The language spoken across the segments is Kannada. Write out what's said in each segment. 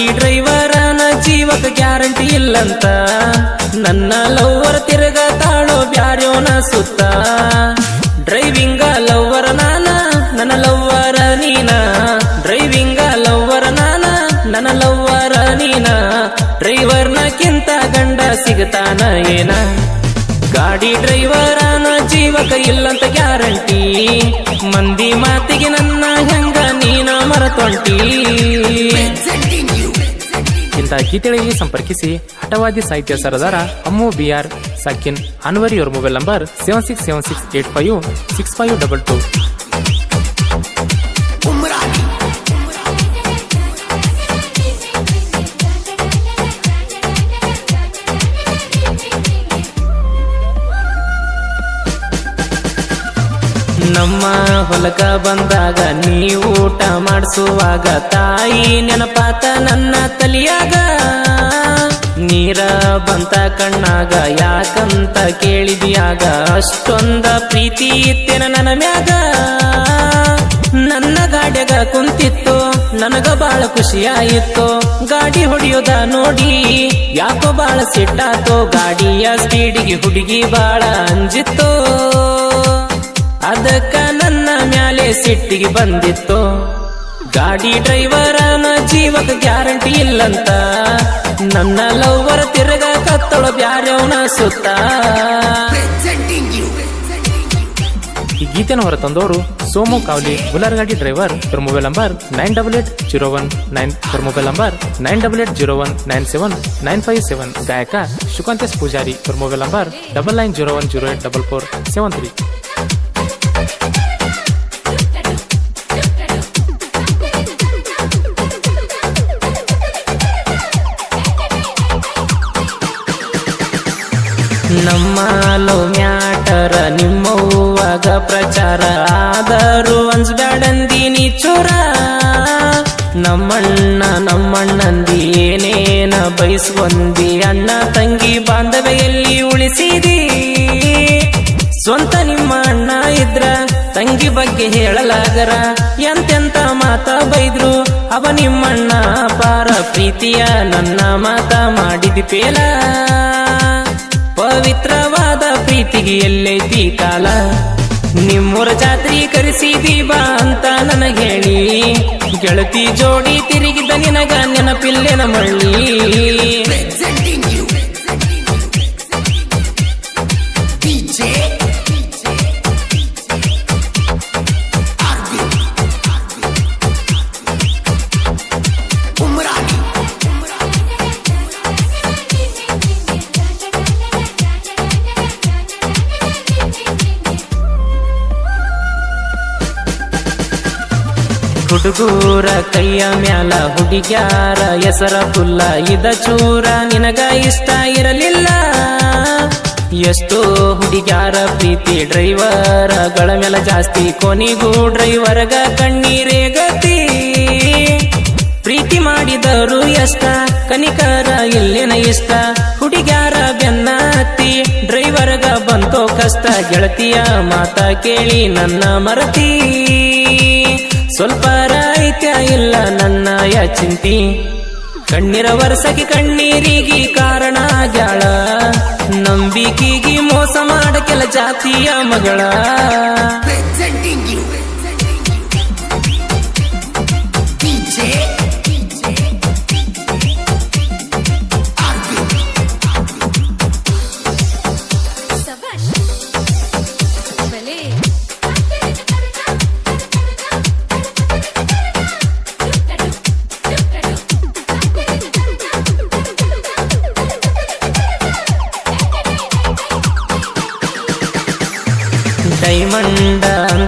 ಗಾಡಿ ಡ್ರೈವರನ ಜೀವಕ ಗ್ಯಾರಂಟಿ ಇಲ್ಲಂತ. ನನ್ನ ಲವ್ವರ್ ಬ್ಯಾರ್ಯೋ ಬ್ಯಾರ್ಯೋನ ಸುತ್ತ. ಡ್ರೈವಿಂಗ ಲವ್ವರ ನಾನ, ನನ್ನ ಲವ್ವರ ನೀನ. ಡ್ರೈವಿಂಗ ಲವ್ವರ ನಾನ, ನನ್ನ ಲವ್ವರ ನೀನ. ಡ್ರೈವರ್ನಕ್ಕಿಂತ ಗಂಡ ಸಿಗತಾನ ಏನ? ಗಾಡಿ ಡ್ರೈವರನ ಜೀವಕ ಇಲ್ಲಂತ ಗ್ಯಾರಂಟಿ. ಮಂದಿ ಮಾತಿಗೆ ನನ್ನ ಹೆಂಗ ನೀನ ಮರತೊಂಟಿ? ಇಂಥ ಗೀತೆಗಳಿಗೆ ಸಂಪರ್ಕಿಸಿ ಹಠವಾದಿ ಸಾಹಿತ್ಯ ಸರದಾರ ಅಮ್ಮು ಬಿಆರ್ ಸಾಕಿನ್ ಅನ್ವರಿ ಅವರ mobile number seven six seven six eight five six five double two ನಮ್ಮ ಹೊಲಕ ಬಂದಾಗ ನೀ ಊಟ ಮಾಡಿಸುವಾಗ ತಾಯಿ ನೆನಪಾತ ನನ್ನ ತಲಿಯಾಗ. ನೀರ ಬಂತ ಕಣ್ಣಾಗ, ಯಾಕಂತ ಕೇಳಿದಿಯಾಗ? ಅಷ್ಟೊಂದ ಪ್ರೀತಿ ಇತ್ತೇನ ನನ್ನ ಮ್ಯಾಗ. ನನ್ನ ಗಾಡ್ಯಾಗ ಕುಂತಿತ್ತು, ನನಗ ಬಾಳ ಖುಷಿಯಾಯಿತ್ತು. ಗಾಡಿ ಹೊಡಿಯೋದ ನೋಡಿ, ಯಾಕೋ ಬಾಳ ಸಿಟ್ಟಾತೋ. ಗಾಡಿಯ ಸ್ಪೀಡಿಗೆ ಹುಡುಗಿ ಬಾಳ ಅಂಜಿತ್ತು. ಅದಕ್ಕ ನನ್ನ ಮ್ಯಾಲೆ ಸಿಟ್ಟಿಗೆ ಬಂದಿತ್ತು. ಗಾಡಿ ಡ್ರೈವರನ ಜೀವಕ ಗ್ಯಾರಂಟಿ ಇಲ್ಲಂತ. ನನ್ನ ಲವ್ವರ ತಿರ್ಗ ಕತ್ತೊಳ ಬ್ಯಾರ್ಯವನ ಸುತ್ತ. ಈ ಗೀತೆಯನ್ನು ಹೊರತಂದವರು ಸೋಮು ಕಾವ್ಲಿ ಗಾಡಿ ಡ್ರೈವರ್ ಇವ್ರ mobile number nine double eight zero one nine ಇವ್ರ mobile number nine double eight zero one nine seven nine five seven ಗಾಯಕ ಶುಕಾಂತೇಶ್ ಪೂಜಾರಿ ಇವ್ರ mobile number double nine zero one zero eight double four seven three ನಮ್ಮ ಲವ್ ಮ್ಯಾಟರ ನಿಮ್ಮವ್ವಾಗ ಪ್ರಚಾರ. ಆದರೂ ಅಂಜ್ಬ್ಯಾಡಂದಿನಿ ಚೂರ. ನಮ್ಮಣ್ಣ, ನಮ್ಮಣ್ಣಂದಿ ಏನೇನ ಬಯಸ್ಕೊಂದಿ? ಅಣ್ಣ, ತಂಗಿ ಬಾಂಧವ್ಯಲ್ಲಿ ಉಳಿಸಿದಿ? ಸ್ವಂತ ನಿಮ್ಮ ಅಣ್ಣ ಇದ್ರ ತಂಗಿ ಬಗ್ಗೆ ಹೇಳಲಾಗರ? ಎಂತೆಂತ ಮಾತ ಬೈದ್ರು? ಅವ ನಿಮ್ಮಣ್ಣ ಪಾರ ಪ್ರೀತಿಯ ನನ್ನ ಮಾತ ಮಾಡಿದಿ ಪೇಲ. ಪವಿತ್ರವಾದ ಪ್ರೀತಿಗೆ ಎಲ್ಲೈತಿ ಕಾಲ ನಿಮ್ಮೂರ ಜಾತ್ರಿ ಕರೆಸಿದಿ ಬಾ ಅಂತ ನನಗೆ ಹೇಳಿ. ಗೆಳತಿ ಜೋಡಿ ತಿರುಗಿದ ನಿನಗ ನೆನಪಿಲ್ಲೆನ ಮಳ್ಳಿ. ಹುಡುಗೂರ ಕೈಯ ಮ್ಯಾಲ ಹುಡುಗ್ಯಾರ ಹೆಸರ ಪುಲ್ಲ ಇದ ಚೂರ ನಿನಗ ಇಷ್ಟ ಇರಲಿಲ್ಲ. ಎಷ್ಟೋ ಹುಡುಗ್ಯಾರ ಪ್ರೀತಿ ಡ್ರೈವರ್ಗಳ ಮೇಲೆ ಜಾಸ್ತಿ, ಕೊನಿಗೂ ಡ್ರೈವರ್ಗ ಕಣ್ಣೀರೇ ಗತಿ. ಪ್ರೀತಿ ಮಾಡಿದರು ಎಷ್ಟ, ಕನಿಕರ ಇಲ್ಲಿನ ಇಷ್ಟ. ಹುಡುಗ್ಯಾರ ಬೆನ್ನತ್ತಿ, ಡ್ರೈವರ್ಗ ಬಂತೋ ಕಷ್ಟ, ಗೆಳತಿಯ ಮಾತ ಕೇಳಿ ನನ್ನ ಮರತಿ. ಸ್ವಲ್ಪ ರಾಯಿತ ಇಲ್ಲ ನನ್ನ ಯ ಚಿಂತಿ ಕಣ್ಣೀರ ವರ್ಷಕ್ಕೆ ಕಣ್ಣೀರಿಗೆ ಕಾರಣ ಜಾಳ. ನಂಬಿಕೆಗೆ ಮೋಸ ಮಾಡ ಕೆಲ ಜಾತಿಯ ಮಗಳ.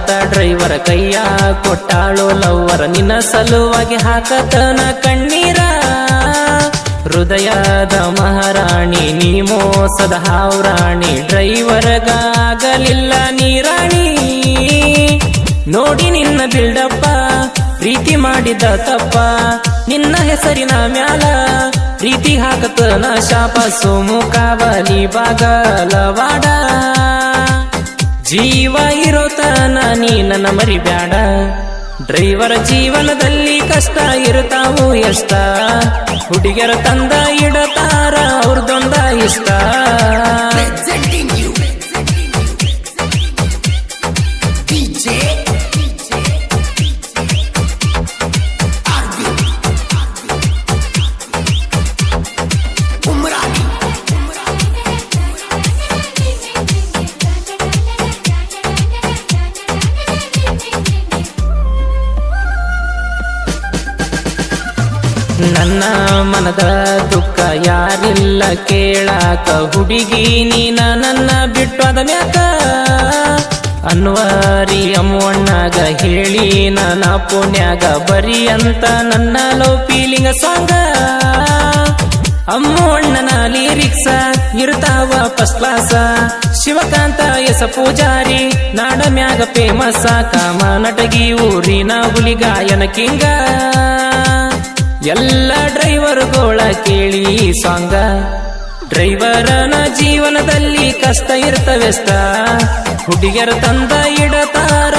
ಅಂತ ಡ್ರೈವರ ಕೈಯ ಕೊಟ್ಟಾಳು ಲವ್ವರ. ನಿನ್ನ ಸಲುವಾಗಿ ಹಾಕತನ ಕಣ್ಣೀರ. ಹೃದಯದ ಮಹಾರಾಣಿ, ನೀ ಮೋಸದ ಹಾವ್ರಾಣಿ ಡ್ರೈವರ್ಗಾಗಲಿಲ್ಲ ನೀರಾಣಿ. ನೋಡಿ ನಿನ್ನ ಬಿಲ್ಡಪ್ಪ, ಪ್ರೀತಿ ಮಾಡಿದ ತಪ್ಪ. ನಿನ್ನ ಹೆಸರಿನ ಮ್ಯಾಲ ಪ್ರೀತಿ ಹಾಕತನ ಶಾಪ. ಸುಮುಖಾವಲಿ ಬಾಗಲವಾಡ. ಜೀವ ಇರೋತನ ನೀ ನನ್ನ ಮರಿಬ್ಯಾಡ. ಡ್ರೈವರ್ ಜೀವನದಲ್ಲಿ ಕಷ್ಟ ಇರುತ್ತಾವು ಎಷ್ಟ? ಹುಡುಗಿಯರ ತಂದ ಇಡತಾರ, ಅವ್ರದೊಂದ ಇಷ್ಟ. ನನ್ನ ಮನದ ದುಃಖ ಯಾರಿಲ್ಲ ಕೇಳಾಕ ಹುಡುಗಿ ನೀನ ನನ್ನ ಬಿಟ್ಟು ಅದ ಮ್ಯಾಕ? ಅನ್ವಾರಿ ಅಮ್ಮಣ್ಣಾಗ ಹೇಳಿ ನನ್ನ ಪುಣ್ಯಾಗ ಬರಿ ಅಂತ ನನ್ನ ಲವ್ ಫೀಲಿಂಗ್ ಸಾಂಗ ಅಮ್ಮಣ್ಣನ ಲಿರಿಕ್ಸ ಇರ್ತಾವ ಫಸ್ಟ್ ಕ್ಲಾಸ ಶಿವಕಾಂತ ಎಸ ಪೂಜಾರಿ, ನಾಡ ಮ್ಯಾಗ ಫೇಮಸ್ ಕಾಮ ನಟಗಿ, ಊರಿನ ಹುಲಿ ಗಾಯನ ಕಿಂಗ ಎಲ್ಲ ಡ್ರೈವರ್ಗೋಳ ಕೇಳಿ ಸಾಂಗ. ಡ್ರೈವರನ ಜೀವನದಲ್ಲಿ ಕಷ್ಟ ಇರ್ತವೆಸ್ತ ಹುಡುಗಿಯರ ತಂದ ಇಡತಾರ